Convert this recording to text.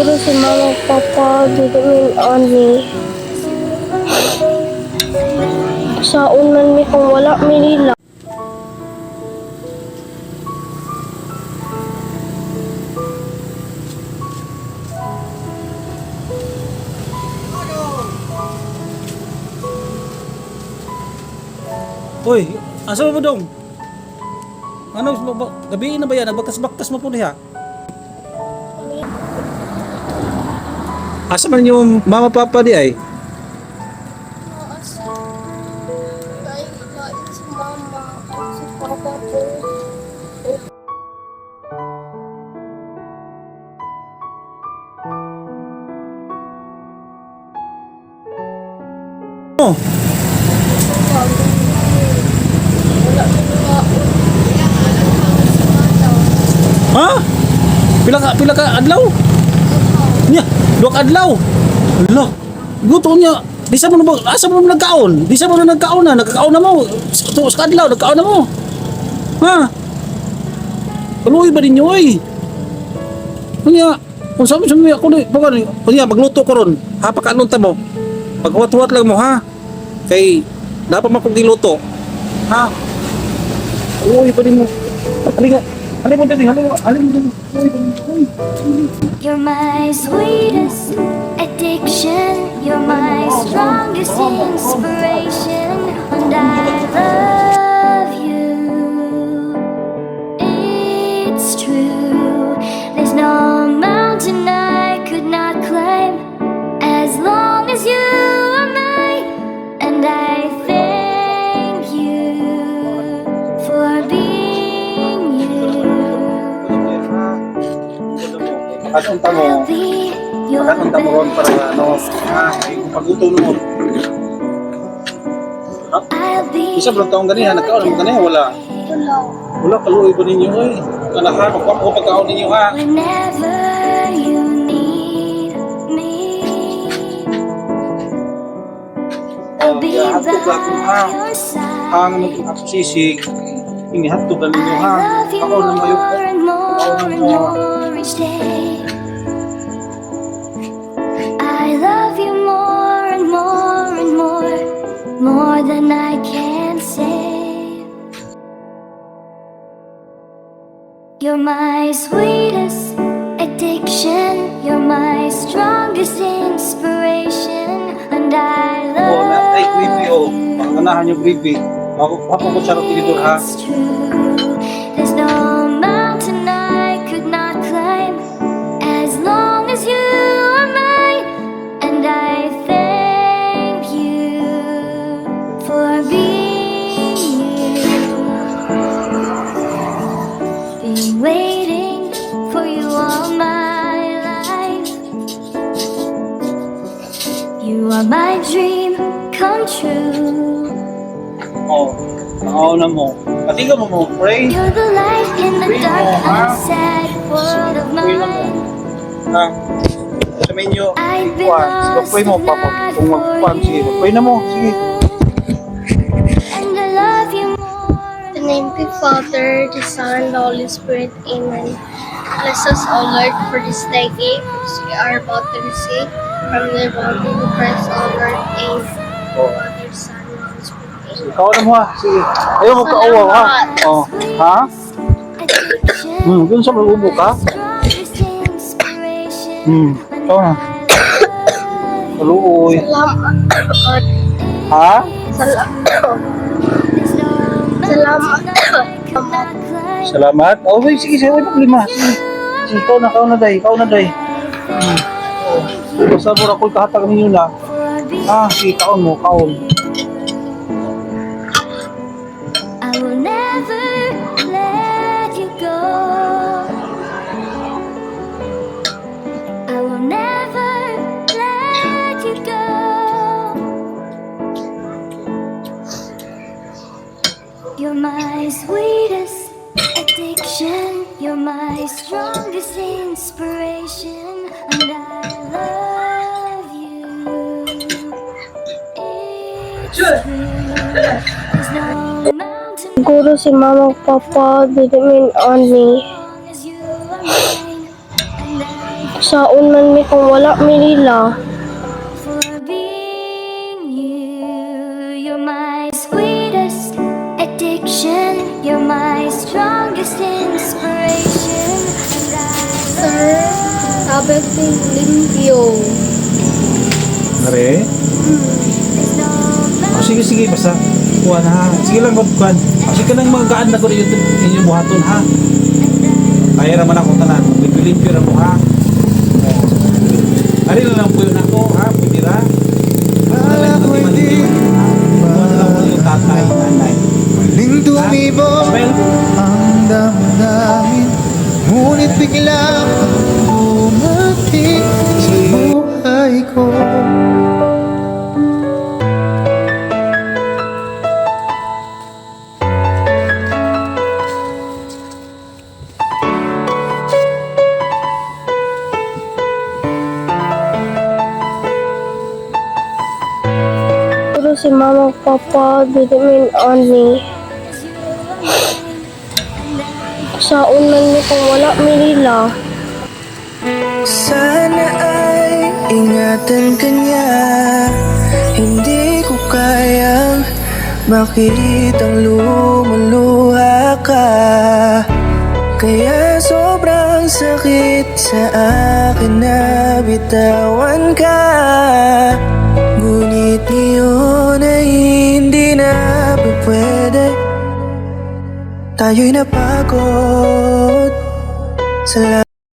Pero si mama papa didn't on me. Sa unan mi kung wala mi nila. Uy, asa mo dong? Ano, gabi na ba yan? Nagbaktas-baktas mo po niya. Asa man yung mama papa di ay? Oh, ha? Pila ka pila ka adlaw? Nya, duha ka adlaw. Hala. Gusto niya. Di sa mo asa mo na nagkaon? Di sa mo na nagkaon na, nagkaon na mo. Sa sa kadlaw, nagkaon na mo. Ha? Kaluoy ba ninyo oy? Kunya, kung sa mga ako ni, baga ni, kunya magluto ko ron. Ha pa kanon ta mo. Paghuwat-huwat lang mo ha. Kay dapat man kong giluto. Ha? Kaluoy ba ninyo? Halika. You're my sweetest addiction. You're my strongest inspiration. And I love you. It's true. There's no mountain I could not climb as long as you are mine. And I thank you for being Kasunta mo. Kasunta mo ron para ano. Ha? Pagluto mo. Be Isa ba taong ganihan? Nagkaon mo ganihan? Wala. Wala. Kaluoy ba ninyo oy? Kana ha, magpapako pagkaon ninyo ha. by black mo, ha? your side. Ang mga sisig. Inihatod na ninyo ha. Ako na mayo po. more and more Ako na mo. Each day. I love you more and more and more, more than I can say. You're my sweetest addiction. You're my strongest inspiration, and I Oh, na ay love creepy oh. you. Pakanahan yung creepy. Ako ako ko dito ha. It's true. Been waiting for you all my life. You are my dream come true. Oh. Oo na mo. Patiga mo mo, pray. You're the light in the Pray dark mo, and sad world of mine. Ha? Sa menu. Pray mo papa. Kung for sige, pray na mo. Sige. Name of the Father, the Son, and the Holy Spirit. Amen. Bless us, O Lord, for this gift, which we are about to receive from the bounty of Christ, our Lord. Amen. Father, Son, and Holy Spirit. Ikaw na mo ha. Sige. Ayaw mo kaawa ha. Oh. Ha? Hmm, dun sa malubo ka? Hmm. Ikaw na. You. Salamat. Ha? Salamat. Salamat. Salamat. Oh, wait, sige, sige, may problema. Sige. Ikaw na, ikaw na, day. Ikaw na, day. Hmm. Oh. Basta mo na ko kahatag ninyo na. Ah, sige, kaon mo, kaon. You're my sweetest addiction. You're my strongest inspiration, and I love you. It's true. There's no mountain Siguro si mama papa didn't mean on me. Saon man mi kung wala mi nila. Ko limpyo. Nare? there's no O sige, sige, basta. Kuha na ha. Sige lang, kuhan. O sige lang, mga gaan na ko rin yung inyong buhaton ha. Kaya naman ako tanan. Limpyo-limpyo na mo ha. O. Ari na lang po yun ako ha. Pwede ra. Hindi Kuha na lang po yung tatay, nanay. Muling tumibok Smell. ang damdamin Ngunit bigla papa didn't on me. Saon man mi kung wala mi nila. Sana ay ingatan ka niya Hindi ko kayang makitang lumuluha ka Kaya sobrang sakit sa akin na bitawan ka Tayo'y napagod sa